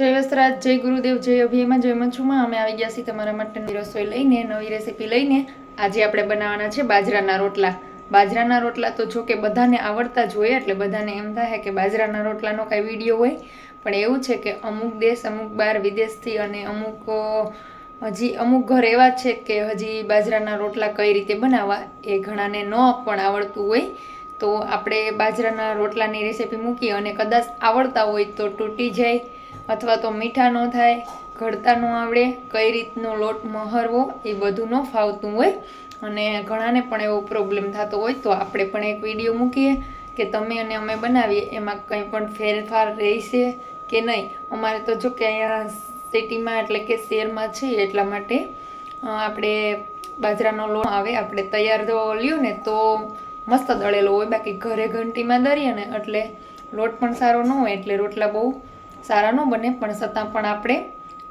જય વસ્ત્રાજ, જય ગુરુદેવ, જય અભિયમાં જય મચ્છુમાં અમે આવી ગયા છીએ તમારા માટેની રસોઈ લઈને, નવી રેસીપી લઈને. આજે આપણે બનાવવાના છે બાજરાના રોટલા. બાજરાના રોટલા તો જો કે બધાને આવડતા જ હોય, એટલે બધાને એમ થાય કે બાજરાના રોટલાનો કાંઈ વીડિયો હોય. પણ એવું છે કે અમુક દેશ, અમુક બહાર વિદેશથી અને અમુક હજી અમુક ઘર એવા છે કે હજી બાજરાના રોટલા કઈ રીતે બનાવવા એ ઘણાને ન પણ આવડતું હોય. તો આપણે બાજરાના રોટલાની રેસીપી મૂકી અને કદાચ આવડતા હોય તો તૂટી જાય. અથવા તો મીઠા ન થાય, ઘડતા ન આવડે, કઈ રીતનો લોટ મહરવો એ બધું ન ફાવતું હોય. અને ઘણાને પણ એવો પ્રોબ્લેમ થતો હોય તો આપણે પણ એક વીડિયો મૂકીએ કે તમે અને અમે બનાવીએ. એમાં કંઈ પણ ફેરફાર રહેશે કે નહીં? અમારે તો જો કે અહીંયા સિટીમાં એટલે કે શહેરમાં છે, એટલા માટે આપણે બાજરાનો લોટ આવે, આપણે તૈયાર જો લ્યો ને તો મસ્ત દળેલો હોય. બાકી ઘરે ઘંટીમાં દરીએ ને એટલે લોટ પણ સારો ન હોય, એટલે રોટલા બહુ સારા ન બને, પણ છતાં પણ આપણે,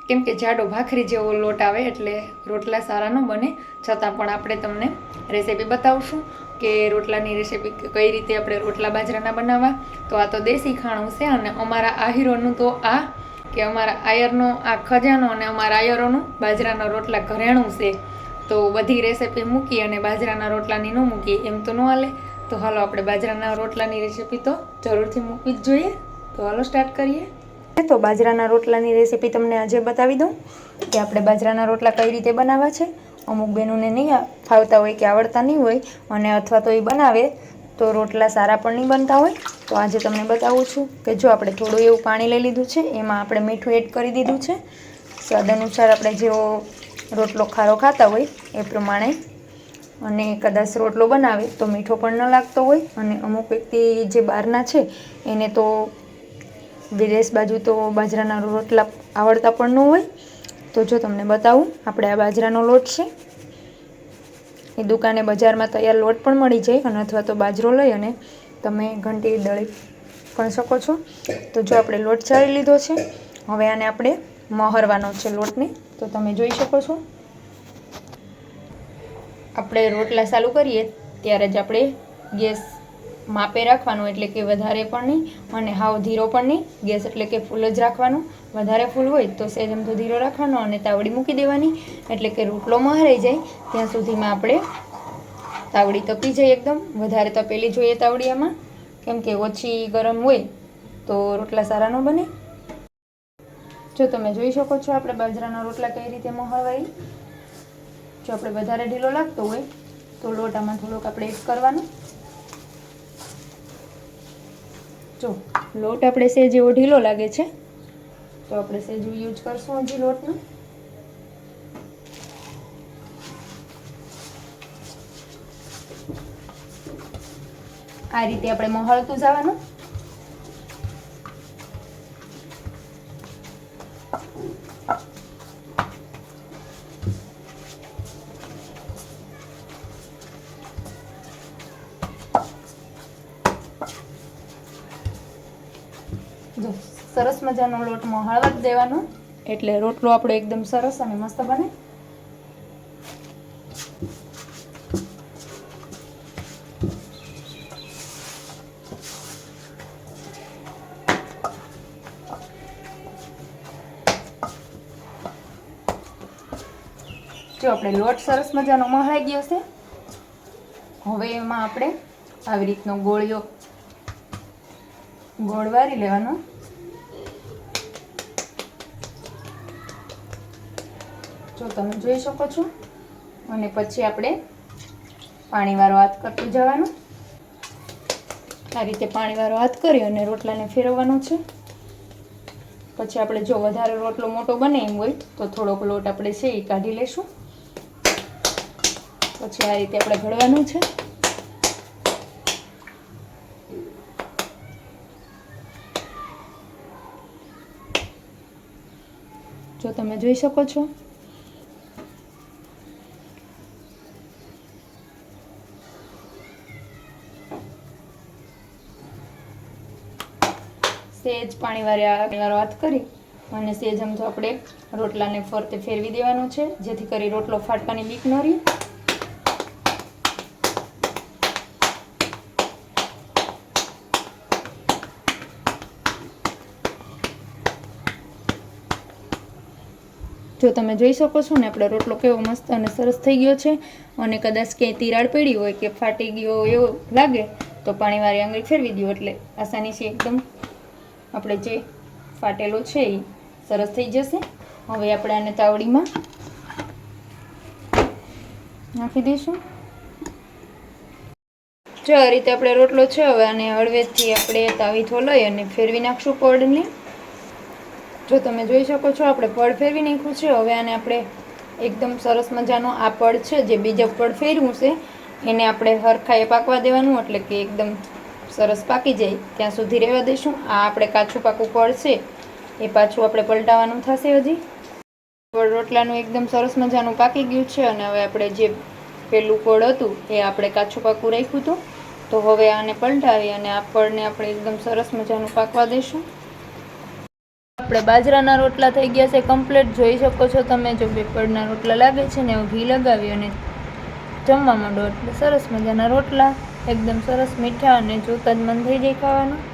કેમ કે જાડો ભાખરી જેવો લોટ આવે એટલે રોટલા સારા ન બને, છતાં પણ આપણે તમને રેસીપી બતાવશું કે રોટલાની રેસીપી કઈ રીતે આપણે રોટલા બાજરાના બનાવવા. તો આ તો દેશી ખાણું છે અને અમારા આહીરોનું તો આ, કે અમારા આયરનો, આ ખજાનો અને અમારા આયરોનું બાજરાના રોટલા ઘરેણું છે. તો બધી રેસીપી મૂકી અને બાજરાના રોટલાની ન મૂકી, એમ તો ન હાલે. તો હાલો આપણે બાજરાના રોટલાની રેસીપી તો જરૂરથી મૂકવી જ જોઈએ. તો હાલો સ્ટાર્ટ કરીએ. તો બાજરાના રોટલાની રેસીપી તમને આજે બતાવી દઉં કે આપણે બાજરાના રોટલા કઈ રીતે બનાવવા છે. અમુક બહેનોને નહીં ફાવતા હોય કે આવડતા નહીં હોય, અને અથવા તો એ બનાવે, તો રોટલા સારા પણ નહીં બનતા હોય. તો આજે તમને બતાવું છું કે જો આપણે થોડું એવું પાણી લઈ લીધું છે, એમાં આપણે મીઠું એડ કરી દીધું છે. સ્વાદ અનુસાર આપણે જેવો રોટલો ખારો ખાતા હોય, એ પ્રમાણે. અને કદાચ રોટલો બનાવે, તો મીઠો પણ ન લાગતો હોય. અને અમુક વ્યક્તિ જે બહારના છે, એને તો વિદેશ બાજુ તો બાજરાના રોટલા આવડતા પણ ન હોય. તો જો તમને બતાવું, આપણે આ બાજરાનો લોટ છે. એ દુકાને બજારમાં તૈયાર લોટ પણ મળી જાય અને અથવા તો બાજરો લઈ અને તમે ઘંટી દળી પણ શકો છો. તો જો આપણે લોટ ચાળી લીધો છે, હવે આને આપણે મહરવાનો છે લોટને. તો તમે જોઈ શકો છો. આપણે રોટલા ચાલુ કરીએ, ત્યારે જ આપણે ગેસ માપે રાખવાનું એટલે કે વધારે પણ નહીં અને હાવ ધીરો પણ નહીં. ગેસ એટલે કે ફૂલ જ રાખવાનું. વધારે ફૂલ હોય તો સેજ એમ તો ધીરો રાખવાનો અને તાવડી મૂકી દેવાની. એટલે કે રોટલો મહારાઈ જાય. ત્યાં સુધીમાં આપણે તાવડી તપી જાય એકદમ. વધારે તપેલી જોઈએ તાવડીયામાં. કેમ કે ઓછી ગરમ હોય તો રોટલા સારા ન બને. જો તમે જોઈ શકો છો આપણે બાજરાના રોટલા કઈ રીતે મહરવાય જો આપણે વધારે ઢીલો લાગતો હોય તો લોટામાં થોડોક આપણે એડ કરવાનો. જો, લોટ આપણે સેજ એવો ઢીલો લાગે છે. તો આપણે સેજ યુઝ કરશું હજી લોટનો. આ રીતે આપણે મહળતું જવાનું. સરસ મજાનો લોટ મહાળવા જ દેવાનો. એટલે રોટલો આપણો એકદમ સરસ અને મસ્ત બને. જો આપણે લોટ સરસ મજાનો મહાઈ ગયો છે. હવે એમાં આપણે આવી રીતનો ગોળિયો ગોળ વારી લેવાનો. જો તમે જોઈ શકો છો. અને પછી આપણે પાણીવાળો હાથ કરતું જવાનું. આ રીતે પાણીવાળો હાથ કરી અને રોટલાને ફેરવવાનો છે. પછી આપણે જો વધારે રોટલો મોટો બને એમ હોય, તો થોડોક લોટ આપણે છે એ કાઢી લેશું. પછી આ રીતે આપણે ઘડવાનું છે. જો તમે જોઈ શકો છો. સેજ પાણી વાળો વાત કરી. અને સહેજ આમ તો આપણે રોટલાને ફરતે ફેરવી દેવાનો છે, જેથી કરી રોટલો ફાટવાની બીક ન રહે. જો તમે જોઈ શકો છો ને, આપણો રોટલો કેવો મસ્ત અને સરસ થઈ ગયો છે. અને કદાચ ક્યાંય તિરાડ પડી હોય કે ફાટી ગયો એવો લાગે, તો પાણીવાળી આંગળી ફેરવી દો એટલે આસાનીથી એકદમ. આપણે જે ફાટેલો છે એ સરસ થઈ જશે. હવે આપણે આને તાવડીમાં નાખી દઈશું. જો આ રીતે આપણે રોટલો છે, હવે આને હળવેથી આપણે તાવીથો લઈ અને ફેરવી નાખશું પડને જો તમે જોઈ શકો છો, આપણે પડ ફેરવી નાખ્યું છે. હવે આને આપણે એકદમ સરસ મજાનો આ પડ છે, જે બીજા પડ ફેરવું છે, એને આપણે હરખાએ પાકવા દેવાનું, એટલે કે એકદમ સરસ પાકી જાય. ત્યાં સુધી રહેવા દઈશું. આ આપણે કાચું પાકું પડ છે. એ પાછું આપણે પલટાવવાનું થશે હજી. પડ રોટલાનું એકદમ સરસ મજાનું પાકી ગયું છે અને હવે આપણે જે પેલું પડ હતું એ આપણે કાચું પાકું રાખ્યું હતું. તો હવે આને પલટાવી અને આ પડને આપણે એકદમ સરસ મજાનું પાકવા દઈશું. આપણે બાજરાના રોટલા થઈ ગયા છે કમ્પ્લીટ. જોઈ શકો છો તમે જો બે રોટલા લાગે છે ને ઘી લગાવી અને જમવા માંડો એટલે સરસ મજાના રોટલા. એકદમ સરસ મીઠા અને જોતા જ મન થઈ જાય ખાવાનું.